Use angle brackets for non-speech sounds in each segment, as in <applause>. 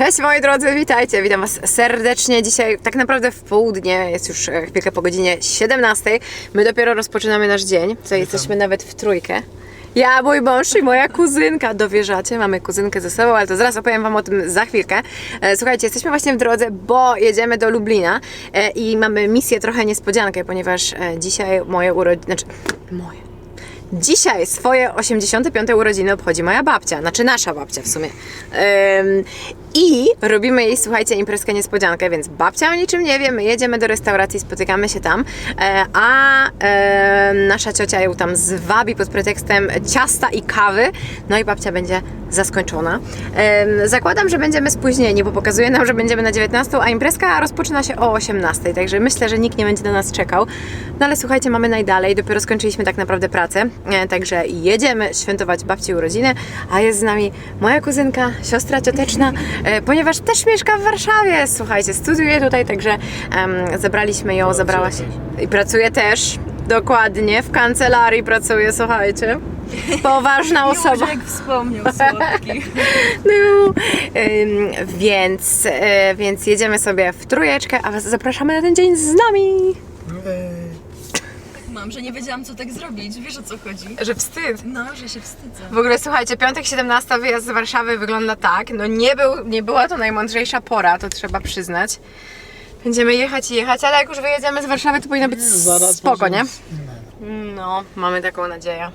Cześć moi drodzy, witajcie, witam was serdecznie. Dzisiaj tak naprawdę w południe, jest już e, chwilkę po godzinie 17. My dopiero rozpoczynamy nasz dzień, co jesteśmy nawet w trójkę. Ja, mój mąż i moja kuzynka, dowierzacie, mamy kuzynkę ze sobą, ale to zaraz opowiem wam o tym za chwilkę. E, Słuchajcie, jesteśmy właśnie w drodze, bo jedziemy do Lublina e, i mamy misję trochę niespodziankę, ponieważ dzisiaj moje urodziny, znaczy moje, Dzisiaj swoje 85 urodziny obchodzi moja babcia, znaczy nasza babcia w sumie. Ym, I robimy jej, słuchajcie, imprezkę niespodziankę, więc babcia o niczym nie wie, my jedziemy do restauracji, spotykamy się tam, e, a e, nasza ciocia ją tam zwabi pod pretekstem ciasta i kawy, no i babcia będzie zaskoczona. Zakładam, że będziemy spóźnieni, bo pokazuje nam, że będziemy na 19, a imprezka rozpoczyna się o 18, także myślę, że nikt nie będzie na nas czekał. No ale słuchajcie, mamy najdalej, dopiero skończyliśmy tak naprawdę pracę, e, także jedziemy świętować babci urodziny, a jest z nami moja kuzynka, siostra cioteczna, e, ponieważ też mieszka w Warszawie, słuchajcie, studiuje tutaj, także em, zabraliśmy ją, zabrała się i pracuje też, dokładnie, w kancelarii pracuje, słuchajcie. Poważna <laughs> osoba. Jak wspomniał słodki. <laughs> No, ym, więc, e, więc jedziemy sobie w trójeczkę, a Was zapraszamy na ten dzień z nami. Mam, że nie wiedziałam co tak zrobić. Wiesz o co chodzi? Że wstyd. No, że się wstydzę. W ogóle słuchajcie, piątek 17 wyjazd z Warszawy wygląda tak. No nie, był, nie była to najmądrzejsza pora, to trzeba przyznać. Będziemy jechać i jechać, ale jak już wyjedziemy z Warszawy, to powinno być spoko, nie? No, mamy taką nadzieję.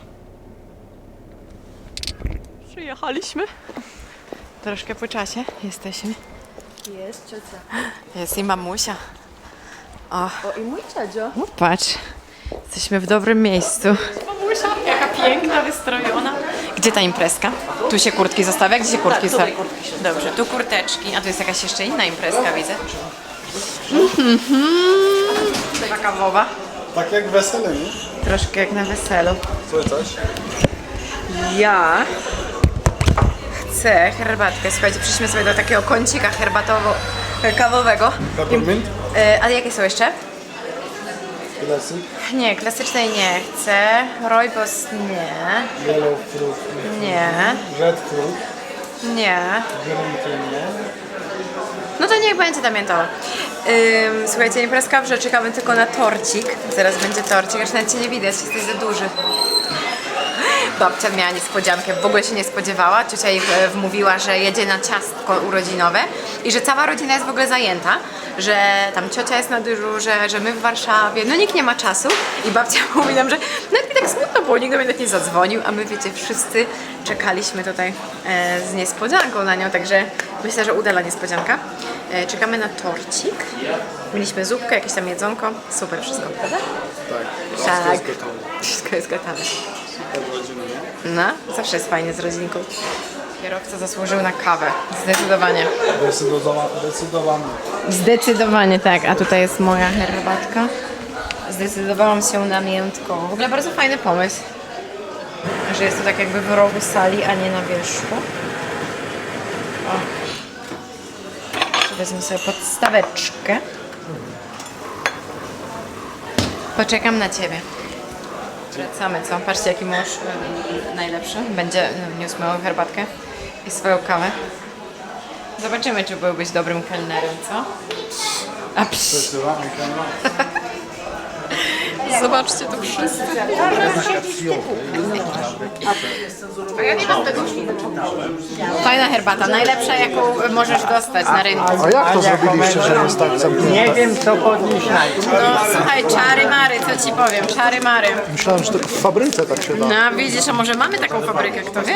Przyjechaliśmy. Troszkę po czasie jesteśmy. Jest ciocia. Jest i mamusia. O, O i mój ciadzio. no patrz. Jesteśmy w dobrym miejscu. Mamusia, jaka piękna, wystrojona. Gdzie ta imprezka? Tu się kurtki zostawia? Gdzie się kurtki zostawia? Dobrze, tu kurteczki. A tu jest jakaś jeszcze inna imprezka, widzę. Mhm. Taka kawowa. Tak jak wesele, nie? Troszkę jak na weselu. Co coś? Ja chcę herbatkę. Słuchajcie, przyszliśmy sobie do takiego kącika herbatowo-kawowego. Peppermint? E, A jakie są jeszcze? Classic? Nie, klasycznej nie chcę. Rooibos nie. Yellow fruit? Nie. Red fruit? Nie. Green tea, nie? No to niech będzie ta miętowa. Ym, słuchajcie, imprezka, że czekamy tylko na torcik. Zaraz będzie torcik, aż nawet cię nie widać, jesteś za duży. Babcia miała niespodziankę, w ogóle się nie spodziewała. Ciocia jej e, wmówiła, że jedzie na ciastko urodzinowe i że cała rodzina jest w ogóle zajęta, że tam ciocia jest na dyżurze, że my w Warszawie, no nikt nie ma czasu i babcia <laughs> mówi nam, że nawet mi tak smutno było, nikt do mnie nie zadzwonił, a my wiecie, wszyscy czekaliśmy tutaj e, z niespodzianką na nią, także myślę, że udana niespodzianka. E, czekamy na torcik. Mieliśmy zupkę, jakieś tam jedzonko. Super wszystko, prawda? Tak. Tak. Wszystko jest gotowe. Wszystko jest gotowe. Super rodzina, nie? No, zawsze jest fajnie z rodzinką. Kierowca zasłużył na kawę. Zdecydowanie. Decydowa- Zdecydowanie. Zdecydowanie tak. A tutaj jest moja herbatka. Zdecydowałam się na miętką. W ogóle bardzo fajny pomysł. Że jest to tak jakby w rogu sali, a nie na wierzchu. O. Wezmę sobie podstaweczkę. Poczekam na Ciebie. Wracamy, co? Patrzcie, jaki mąż y, najlepszy. Będzie y, niósł moją herbatkę i swoją kawę. Zobaczymy, czy byłbyś dobrym kelnerem, co? A psz, Zdecydowanie. <laughs> zobaczcie tu wszyscy. A ja nie mam tego Fajna herbata, najlepsza jaką możesz dostać na rynku. A jak to zrobiliście, że jest tak zamknięte? Nie wiem co podnieść na No słuchaj, czary mary, co ci powiem, czary mary. Myślałem, że tylko w fabryce tak się da. No widzisz, a może mamy taką fabrykę, kto wie?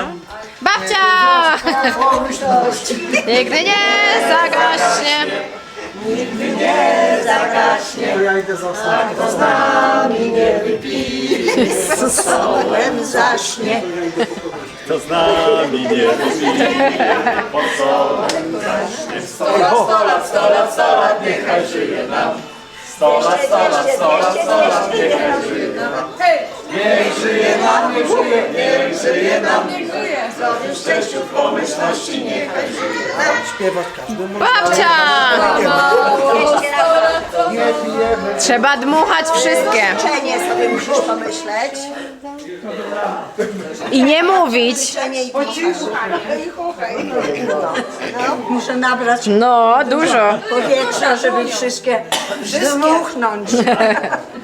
Nigdy nie zagaśnie. Nigdy nie zagaśnie. To ja idę. Z nami nie wypij, z sołem zaśnie. To z nami nie wypij, pod sołem zaśnie. Sto lat, sto lat, sto lat, sto lat, niechaj żyje nam. Sto lat, sto lat, sto lat, sto lat, niechaj żyje nam. Niech żyje nam, niech żyje, niech żyje nam. W szczęściu, w pomyślności, niechaj żyje nam. Śpiewać każdy może. Babcia! Trzeba dmuchać wszystkie. Życzenie sobie musisz pomyśleć. I nie mówić. Życzenie i no, Muszę nabrać No, dużo. powietrza, żeby wszystkie zdmuchnąć. <laughs>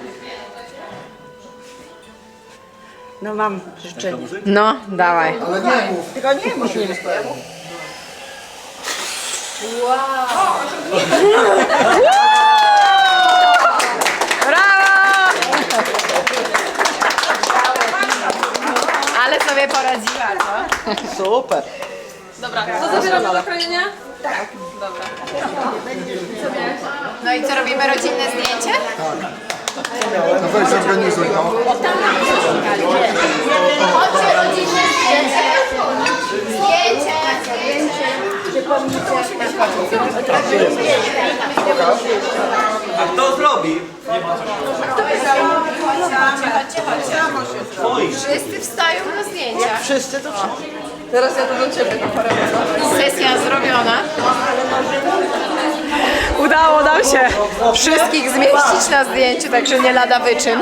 No mam życzenie. No, dawaj. Ale nie mów. Tylko nie mów. Brawo! Ale sobie poradziła, co? Super. To zabieramy do krojenia? No i co, robimy rodzinne zdjęcie? No weź zorganizuj to. Chodźcie, rodzinne zdjęcie. Zdjęcie. A kto zrobi? Wszyscy wstają na zdjęcia. Wszyscy to Teraz ja to do ciebie na parę Sesja zrobiona. Udało nam się wszystkich zmieścić na zdjęciu, także nie lada wyczyn.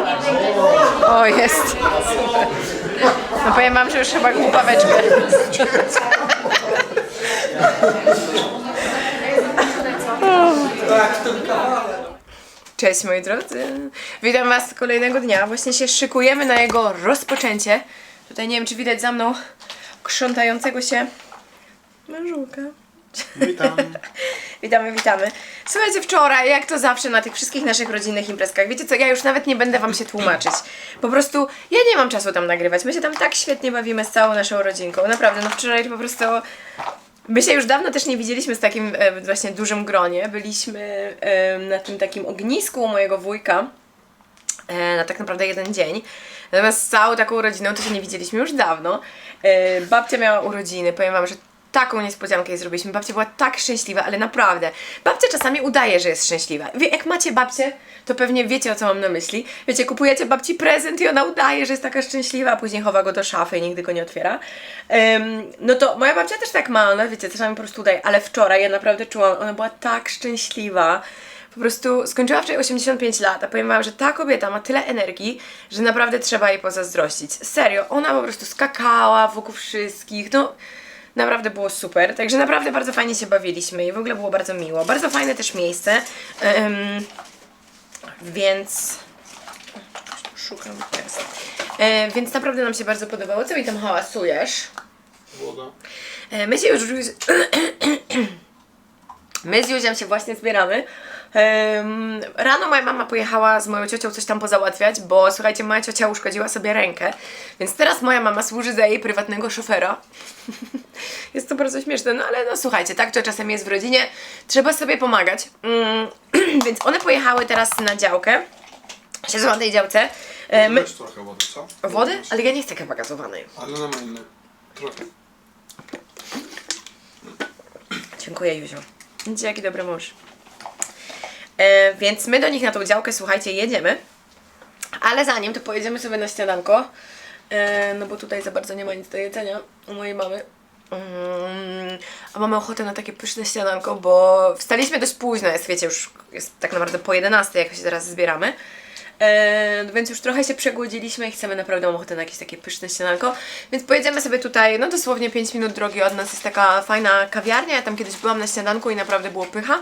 O, jest. No powiem wam, że już chyba głupaweczkę. Cześć moi drodzy. Witam was kolejnego dnia. Właśnie się szykujemy na jego rozpoczęcie. Tutaj nie wiem, czy widać za mną krzątającego się mężulka. Witam. <laughs> Witamy, witamy. Słuchajcie, wczoraj, jak to zawsze na tych wszystkich naszych rodzinnych imprezkach, wiecie co, ja już nawet nie będę wam się tłumaczyć. Po prostu ja nie mam czasu tam nagrywać. My się tam tak świetnie bawimy z całą naszą rodzinką. Naprawdę, no wczoraj po prostu My się już dawno też nie widzieliśmy z takim e, właśnie dużym gronie. Byliśmy e, na tym takim ognisku u mojego wujka na tak naprawdę jeden dzień. Natomiast z całą taką rodziną to się nie widzieliśmy już dawno. E, babcia miała urodziny, powiem wam, że taką niespodziankę jej zrobiliśmy. Babcia była tak szczęśliwa, ale naprawdę. Babcia czasami udaje, że jest szczęśliwa. Wie, jak macie babcię, to pewnie wiecie o co mam na myśli. Wiecie, kupujecie babci prezent i ona udaje, że jest taka szczęśliwa, a później chowa go do szafy i nigdy go nie otwiera. Em, no to moja babcia też tak ma, ona wiecie, czasami po prostu udaje, ale wczoraj ja naprawdę czułam, ona była tak szczęśliwa. Po prostu skończyła wczoraj 85 lat, a powiem wam, że ta kobieta ma tyle energii, że naprawdę trzeba jej pozazdrościć. Serio, ona po prostu skakała wokół wszystkich, no naprawdę było super, także naprawdę bardzo fajnie się bawiliśmy i w ogóle było bardzo miło. Bardzo fajne też miejsce, em, więc... Szukam teraz. E, więc naprawdę nam się bardzo podobało. Co mi tam hałasujesz? Woda. E, my się już... <clears throat> My z Józiem się właśnie zbieramy. Rano moja mama pojechała z moją ciocią coś tam pozałatwiać, bo słuchajcie, moja ciocia uszkodziła sobie rękę, więc teraz moja mama służy za jej prywatnego szofera. <laughs> jest to bardzo śmieszne, no ale no słuchajcie, tak to czasem jest w rodzinie, trzeba sobie pomagać. Mm, <clears throat> więc one pojechały teraz na działkę, siedzą na tej działce. E, my... Weź trochę wody, co? Wody? Ale ja nie chcę chyba gazowanej. Ale na inne. Trochę. Dziękuję. Widzicie, jaki dobry mąż. E, więc my do nich na tą działkę, słuchajcie, jedziemy. Ale zanim, to pojedziemy sobie na śniadanko. E, no bo tutaj za bardzo nie ma nic do jedzenia u mojej mamy. Mm, a mamy ochotę na takie pyszne śniadanko, bo wstaliśmy dość późno, jest wiecie, już jest tak naprawdę po 11, jak się teraz zbieramy. E, więc już trochę się przegłodziliśmy i chcemy naprawdę ochotę na jakieś takie pyszne śniadanko. Więc pojedziemy sobie tutaj, no dosłownie 5 minut drogi od nas jest taka fajna kawiarnia. Ja tam kiedyś byłam na śniadanku i naprawdę było pycha.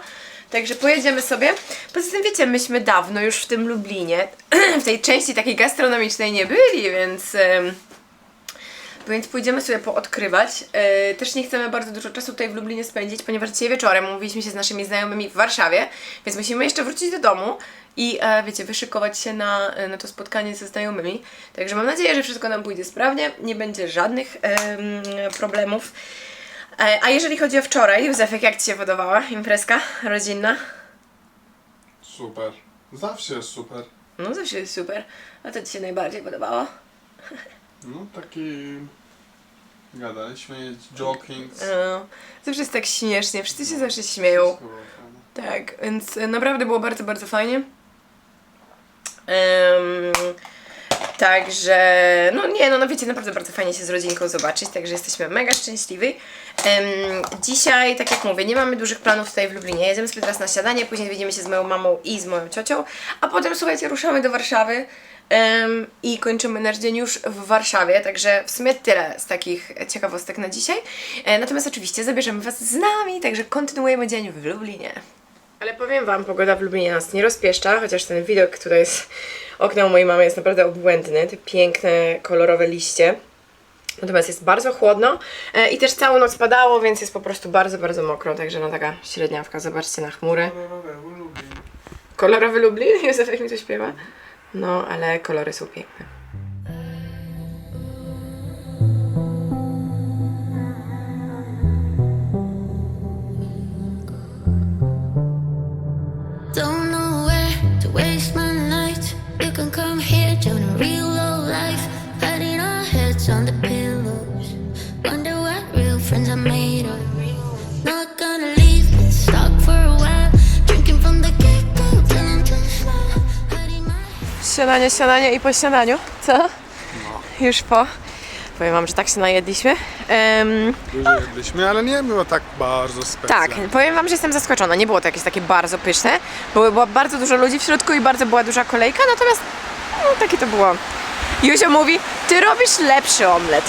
Także pojedziemy sobie. Poza tym wiecie, myśmy dawno już w tym Lublinie, <clears throat> w tej części takiej gastronomicznej nie byli, więc... więc pójdziemy sobie poodkrywać. Yy, też nie chcemy bardzo dużo czasu tutaj w Lublinie spędzić, ponieważ dzisiaj wieczorem umówiliśmy się z naszymi znajomymi w Warszawie, więc musimy jeszcze wrócić do domu i e, wiecie, wyszykować się na, na to spotkanie ze znajomymi. Także mam nadzieję, że wszystko nam pójdzie sprawnie, nie będzie żadnych em, problemów. E, a jeżeli chodzi o wczoraj, Józefek, jak Ci się podobała imprezka rodzinna? Super. Zawsze jest super. No zawsze jest super. A co Ci się najbardziej podobało? No taki... Gadaliśmy, joking. No, zawsze jest tak śmiesznie, wszyscy się zawsze śmieją. Tak, więc naprawdę było bardzo, bardzo fajnie. Em, także, no nie, no, no wiecie, naprawdę bardzo fajnie się z rodzinką zobaczyć, także jesteśmy mega szczęśliwi. Dzisiaj, tak jak mówię, nie mamy dużych planów tutaj w Lublinie. Jedziemy sobie teraz na śniadanie, później widzimy się z moją mamą i z moją ciocią, a potem, słuchajcie, ruszamy do Warszawy. em, I kończymy nasz dzień już w Warszawie, także w sumie tyle z takich ciekawostek na dzisiaj. E, Natomiast oczywiście zabierzemy Was z nami, także kontynuujemy dzień w Lublinie. Ale powiem Wam, pogoda w Lublinie nas nie rozpieszcza, chociaż ten widok tutaj z okna u mojej mamy jest naprawdę obłędny. Te piękne, kolorowe liście. Natomiast jest bardzo chłodno e, i też całą noc padało, więc jest po prostu bardzo, bardzo mokro. Także no taka średniawka, zobaczcie na chmury. Kolorowy Lublin? <laughs> Józef, jak mi to śpiewa? No, ale kolory są piękne. Wonder what real friends are made of. Not gonna leave, been stuck for a while. Drinking from the get go, till I'm too smile. Hiding my Śniadanie, śniadanie i po śniadaniu. Co? Już po. Powiem wam, że tak się najedliśmy. Em, Dużo jedliśmy, ale nie było tak bardzo tak, specjalnie. powiem wam, że jestem zaskoczona. Nie było to jakieś takie bardzo pyszne. Było, było bardzo dużo ludzi w środku i bardzo była duża kolejka, natomiast no, takie to było. Józio mówi, ty robisz lepszy omlet.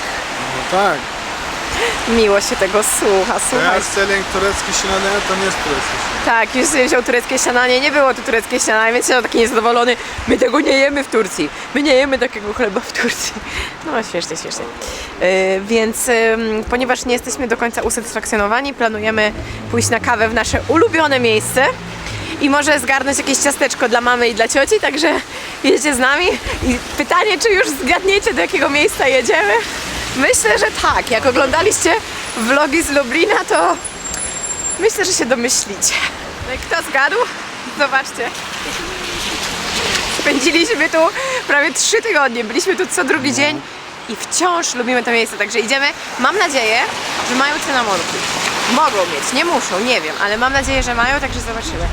No tak. <laughs> Miło się tego słucha, słuchaj. Teraz celem turecki śniadanie to nie jest turecki śniadanie. Tak, już wziął tureckie śniadanie, nie było to tureckie śniadanie, więc się taki niezadowolony. My tego nie jemy w Turcji. My nie jemy takiego chleba w Turcji. No śmiesznie, śmiesznie. Yy, więc ym, ponieważ nie jesteśmy do końca usatysfakcjonowani, planujemy pójść na kawę w nasze ulubione miejsce. I może zgarnąć jakieś ciasteczko dla mamy i dla cioci, także jedziecie z nami. I pytanie, czy już zgadniecie, do jakiego miejsca jedziemy? Myślę, że tak. Jak oglądaliście vlogi z Lublina, to Myślę, że się domyślicie. No kto zgadł? Zobaczcie. Spędziliśmy tu prawie trzy tygodnie. Byliśmy tu co drugi dzień i wciąż lubimy to miejsce. Także idziemy. Mam nadzieję, że mają cynamonki. Mogą mieć, nie muszą, nie wiem, ale mam nadzieję, że mają, także zobaczymy.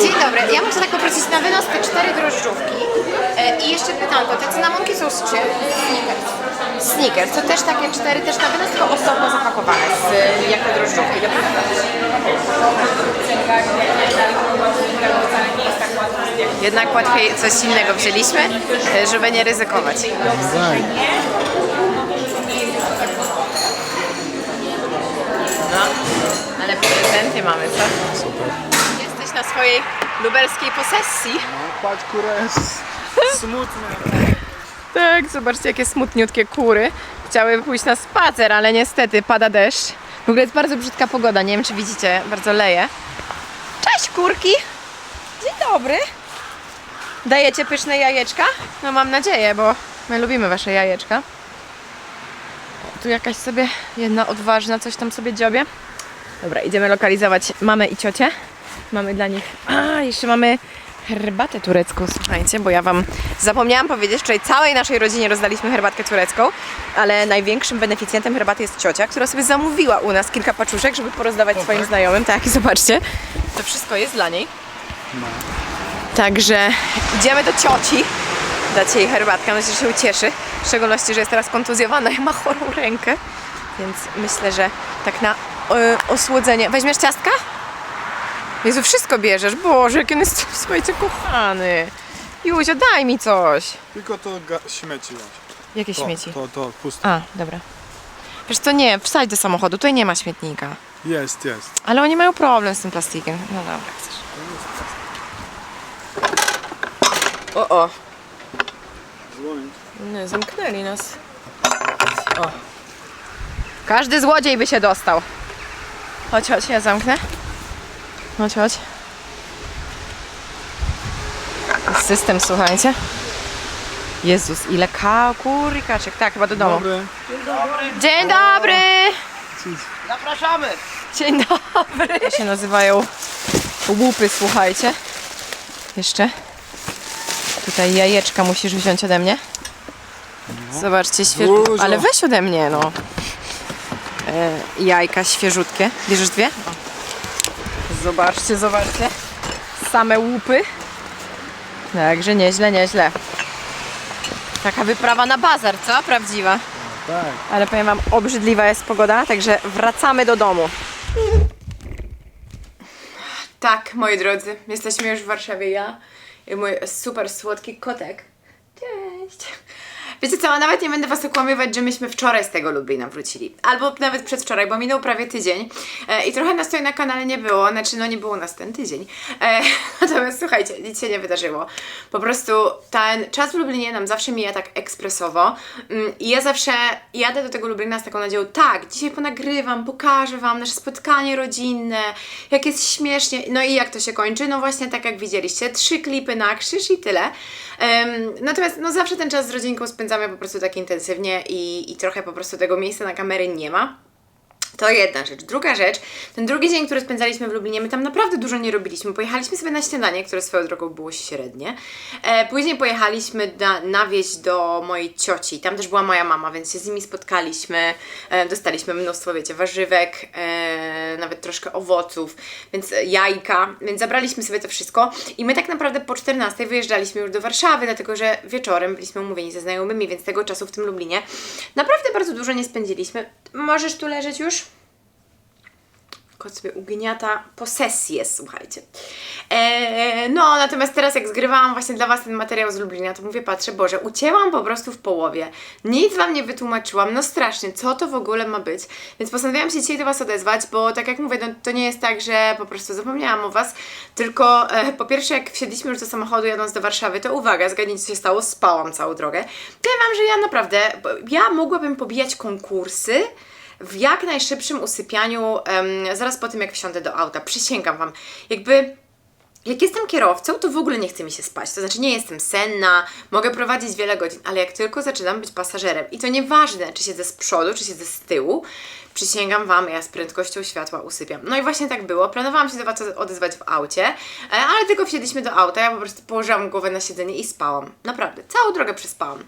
Dzień dobry, ja muszę tak poprosić na wynos te cztery drożdżówki e, i jeszcze pytanko, te cynamonki są z czym? Snickers. Snickers, to też takie cztery też na wynos, tylko osobno zapakowane z, e, jako drożdżówki, dobra? Jednak łatwiej coś innego wzięliśmy, e, żeby nie ryzykować. No, ale prezenty mamy, co? Super. Na swojej lubelskiej posesji. Patrz, kurę jest smutne. Tak, zobaczcie jakie smutniutkie kury. Chciały pójść na spacer, ale niestety pada deszcz. W ogóle jest bardzo brzydka pogoda, nie wiem czy widzicie, bardzo leje. Cześć kurki! Dzień dobry! Dajecie pyszne jajeczka? No mam nadzieję, bo my lubimy wasze jajeczka. Tu jakaś sobie jedna odważna coś tam sobie dziobie. Dobra, idziemy lokalizować mamę i ciocię. Mamy dla nich... A, jeszcze mamy herbatę turecką, słuchajcie, bo ja Wam zapomniałam powiedzieć, wczoraj całej naszej rodzinie rozdaliśmy herbatkę turecką, ale największym beneficjentem herbaty jest ciocia, która sobie zamówiła u nas kilka paczuszek, żeby porozdawać swoim znajomym. Tak, i zobaczcie, to wszystko jest dla niej. Także idziemy do cioci, dać jej herbatkę, myślę, że się ucieszy, w szczególności, że jest teraz kontuzjowana i ma chorą rękę, więc myślę, że tak na e, osłodzenie. Weźmiesz ciastka? Jezu, wszystko bierzesz. Boże, jak on jest, <laughs> słuchajcie, kochany. Józio, daj mi coś. Tylko to ga- śmieci dać. Jakie To, śmieci? To, to, pusto. A, dobra. Wiesz co, nie, wsadź do samochodu, tutaj nie ma śmietnika. Jest, jest. Ale oni mają problem z tym plastikiem. No dobra, chcesz. O, o. Nie, zamknęli nas. O. Każdy złodziej by się dostał. Chodź, chodź, ja zamknę. Chodź, chodź. System, słuchajcie. Jezus, ile ka kur i kaczek. Tak, chyba do domu. Dobry. Dzień dobry! Zapraszamy! Dzień dobry! To się nazywają łupy, słuchajcie. Jeszcze. Tutaj jajeczka musisz wziąć ode mnie. Zobaczcie, świeżo. Dużo. Ale weź ode mnie, no. E, jajka świeżutkie. Bierzesz dwie? Zobaczcie, zobaczcie. Same łupy. Także nieźle, nieźle. Taka wyprawa na bazar, co? Prawdziwa. Tak. Ale powiem Wam, obrzydliwa jest pogoda, także wracamy do domu. Tak, moi drodzy, jesteśmy już w Warszawie, ja i mój super słodki kotek. Cześć! Wiecie co, nawet nie będę Was okłamywać, że myśmy wczoraj z tego Lublina wrócili. Albo nawet przedwczoraj, bo minął prawie tydzień e, i trochę nas tutaj na kanale nie było, znaczy no nie było nas ten tydzień. E, <laughs> natomiast słuchajcie, nic się nie wydarzyło. Po prostu ten czas w Lublinie nam zawsze mija tak ekspresowo mm, i ja zawsze jadę do tego Lublina z taką nadzieją, tak, dzisiaj ponagrywam, pokażę Wam nasze spotkanie rodzinne, jak jest śmiesznie, no i jak to się kończy? No właśnie tak jak widzieliście, trzy klipy na krzyż i tyle. Natomiast no zawsze ten czas z rodzinką spędzamy po prostu tak intensywnie i, i trochę po prostu tego miejsca na kamery nie ma. To jedna rzecz. Druga rzecz, ten drugi dzień, który spędzaliśmy w Lublinie, my tam naprawdę dużo nie robiliśmy. Pojechaliśmy sobie na śniadanie, które swoją drogą było średnie. E, później pojechaliśmy na, na wieś do mojej cioci. Tam też była moja mama, więc się z nimi spotkaliśmy. E, dostaliśmy mnóstwo, wiecie, warzywek, e, nawet troszkę owoców, więc jajka, więc zabraliśmy sobie to wszystko. I my tak naprawdę po 14 wyjeżdżaliśmy już do Warszawy, dlatego że wieczorem byliśmy umówieni ze znajomymi, więc tego czasu w tym Lublinie naprawdę bardzo dużo nie spędziliśmy. Możesz tu leżeć już? Kot sobie ugniata posesję, słuchajcie. Eee, no, natomiast teraz jak zgrywałam właśnie dla Was ten materiał z Lublina, to mówię, patrzę, Boże, ucięłam po prostu w połowie. Nic Wam nie wytłumaczyłam, no strasznie, co to w ogóle ma być. Więc postanowiłam się dzisiaj do Was odezwać, bo tak jak mówię, no, to nie jest tak, że po prostu zapomniałam o Was, tylko e, po pierwsze jak wsiedliśmy już do samochodu jadąc do Warszawy, to uwaga, zgadnijcie co się stało, spałam całą drogę. Powiem Wam, że ja naprawdę, ja mogłabym pobijać konkursy, w jak najszybszym usypianiu zaraz po tym, jak wsiądę do auta. Przysięgam Wam. Jakby. Jak jestem kierowcą, to w ogóle nie chce mi się spać. To znaczy, nie jestem senna, mogę prowadzić wiele godzin, ale jak tylko zaczynam być pasażerem, i to nieważne, czy siedzę z przodu, czy siedzę z tyłu, przysięgam Wam, ja z prędkością światła usypiam. No i właśnie tak było. Planowałam się do Was odezwać w aucie, e, ale tylko wsiedliśmy do auta, ja po prostu położyłam głowę na siedzenie i spałam. Naprawdę, całą drogę przespałam.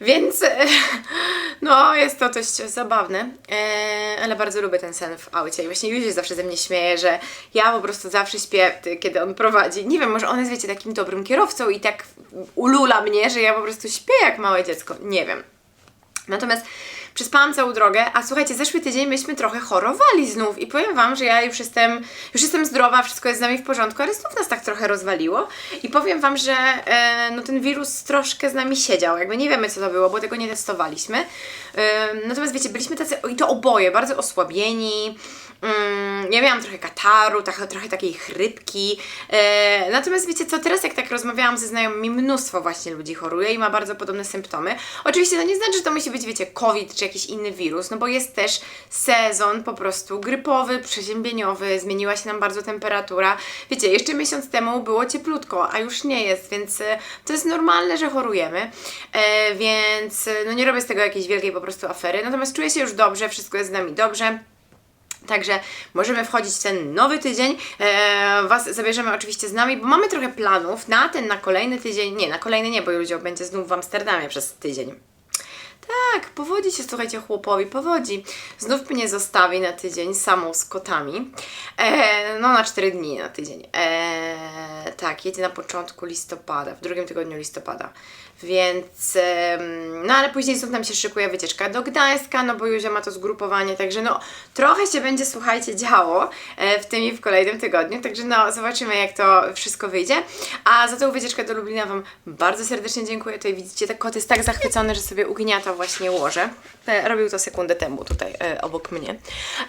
Więc, e, <laughs> no, jest to dość zabawne, e, ale bardzo lubię ten sen w aucie. I właśnie Józef zawsze ze mnie śmieje, że ja po prostu zawsze śpię, kiedy on prowadzi. Nie wiem, może on jest, wiecie, takim dobrym kierowcą i tak ulula mnie, że ja po prostu śpię jak małe dziecko. Nie wiem. Natomiast przespałam całą drogę, a słuchajcie, zeszły tydzień myśmy trochę chorowali znów i powiem Wam, że ja już jestem, już jestem zdrowa, wszystko jest z nami w porządku, ale znów nas tak trochę rozwaliło i powiem Wam, że e, no ten wirus troszkę z nami siedział, jakby nie wiemy co to było, bo tego nie testowaliśmy. E, natomiast wiecie, byliśmy tacy, i to oboje, bardzo osłabieni, Mm, ja miałam trochę kataru, trochę, trochę takiej chrypki. E, natomiast wiecie co, teraz jak tak rozmawiałam ze znajomymi, mnóstwo właśnie ludzi choruje i ma bardzo podobne symptomy. Oczywiście to nie znaczy, że to musi być, wiecie, COVID czy jakiś inny wirus, no bo jest też sezon po prostu grypowy, przeziębieniowy, zmieniła się nam bardzo temperatura. Wiecie, jeszcze miesiąc temu było cieplutko, a już nie jest, więc e, to jest normalne, że chorujemy, e, więc e, no nie robię z tego jakiejś wielkiej po prostu afery. Natomiast czuję się już dobrze, wszystko jest z nami dobrze. Także możemy wchodzić w ten nowy tydzień. E, was zabierzemy oczywiście z nami, bo mamy trochę planów na ten, na kolejny tydzień. Nie, na kolejny nie, bo Józio będzie znów w Amsterdamie przez tydzień. Tak, powodzi się, słuchajcie, chłopowi, powodzi. Znów mnie zostawi na tydzień samą z kotami. E, no, na 4 dni na tydzień. E, tak, jedzie na początku listopada, w drugim tygodniu listopada. Więc, em, no ale później znów nam się szykuje wycieczka do Gdańska, no bo Józia ma to zgrupowanie, także no trochę się będzie, słuchajcie, działo e, w tym i w kolejnym tygodniu, także no zobaczymy jak to wszystko wyjdzie. A za tą wycieczkę do Lublina Wam bardzo serdecznie dziękuję. Tutaj widzicie, ten kot jest tak zachwycony, że sobie ugniata właśnie łoże. E, Robił to sekundę temu tutaj e, obok mnie.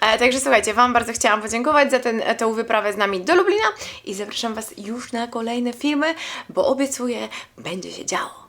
E, także słuchajcie, Wam bardzo chciałam podziękować za tę wyprawę z nami do Lublina i zapraszam Was już na kolejne filmy, bo obiecuję, będzie się działo.